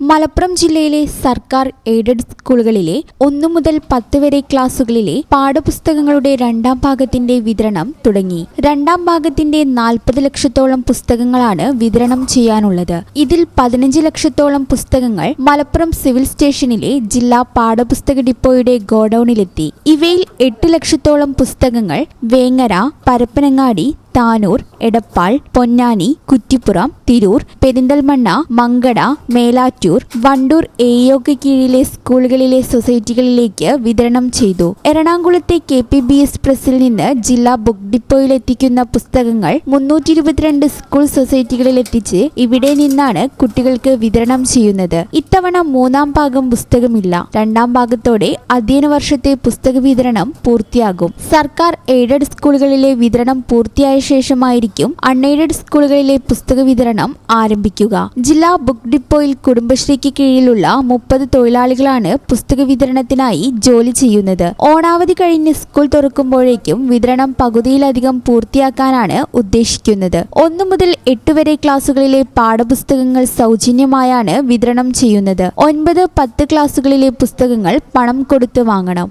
മലപ്പുറം ജില്ലയിലെ സർക്കാർ എയ്ഡഡ് സ്കൂളുകളിലെ ഒന്നു മുതൽ പത്ത് വരെ ക്ലാസുകളിലെ പാഠപുസ്തകങ്ങളുടെ രണ്ടാം ഭാഗത്തിന്റെ വിതരണം തുടങ്ങി. രണ്ടാം ഭാഗത്തിന്റെ നാൽപ്പത് ലക്ഷത്തോളം പുസ്തകങ്ങളാണ് വിതരണം ചെയ്യാനുള്ളത്. ഇതിൽ പതിനഞ്ച് ലക്ഷത്തോളം പുസ്തകങ്ങൾ മലപ്പുറം സിവിൽ സ്റ്റേഷനിലെ ജില്ലാ പാഠപുസ്തക ഡിപ്പോയുടെ ഗോഡൌണിലെത്തി. ഇവയിൽ എട്ട് ലക്ഷത്തോളം പുസ്തകങ്ങൾ വേങ്ങര പരപ്പനങ്ങാടി താനൂർ എടപ്പാൾ പൊന്നാനി കുറ്റിപ്പുറം തിരൂർ പെരിന്തൽമണ്ണ മങ്കട മേലാറ്റൂർ വണ്ടൂർ എയോക്ക് കീഴിലെ സ്കൂളുകളിലെ സൊസൈറ്റികളിലേക്ക് വിതരണം ചെയ്തു. എറണാകുളത്തെ കെ പി ബി എസ് പ്രസിൽ നിന്ന് ജില്ലാ ബുക്ക് ഡിപ്പോയിൽ എത്തിക്കുന്ന പുസ്തകങ്ങൾ മുന്നൂറ്റി ഇരുപത്തിരണ്ട് സ്കൂൾ സൊസൈറ്റികളിൽ എത്തിച്ച് ഇവിടെ നിന്നാണ് കുട്ടികൾക്ക് വിതരണം ചെയ്യുന്നത്. ഇത്തവണ മൂന്നാം ഭാഗം പുസ്തകമില്ല. രണ്ടാം ഭാഗത്തോടെ അധ്യയന വർഷത്തെ പുസ്തക വിതരണം പൂർത്തിയാകും. സർക്കാർ എയ്ഡഡ് സ്കൂളുകളിലെ വിതരണം പൂർത്തിയായ ശേഷമായിരിക്കും അൺഎയ്ഡഡ് സ്കൂളുകളിലെ പുസ്തക വിതരണം ആരംഭിക്കുക. ജില്ലാ ബുക്ക് ഡിപ്പോയിൽ കുടുംബശ്രീക്ക് കീഴിലുള്ള മുപ്പത് തൊഴിലാളികളാണ് പുസ്തക വിതരണത്തിനായി ജോലി ചെയ്യുന്നത്. ഓണാവധി കഴിഞ്ഞ് സ്കൂൾ തുറക്കുമ്പോഴേക്കും വിതരണം പകുതിയിലധികം പൂർത്തിയാക്കാനാണ് ഉദ്ദേശിക്കുന്നത്. ഒന്നു മുതൽ എട്ട് വരെ ക്ലാസുകളിലെ പാഠപുസ്തകങ്ങൾ സൗജന്യമായാണ് വിതരണം ചെയ്യുന്നത്. ഒൻപത് പത്ത് ക്ലാസുകളിലെ പുസ്തകങ്ങൾ പണം കൊടുത്ത് വാങ്ങണം.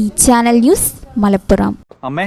ഈ ചാനൽ ന്യൂസ് മലപ്പുറം. അമ്മേ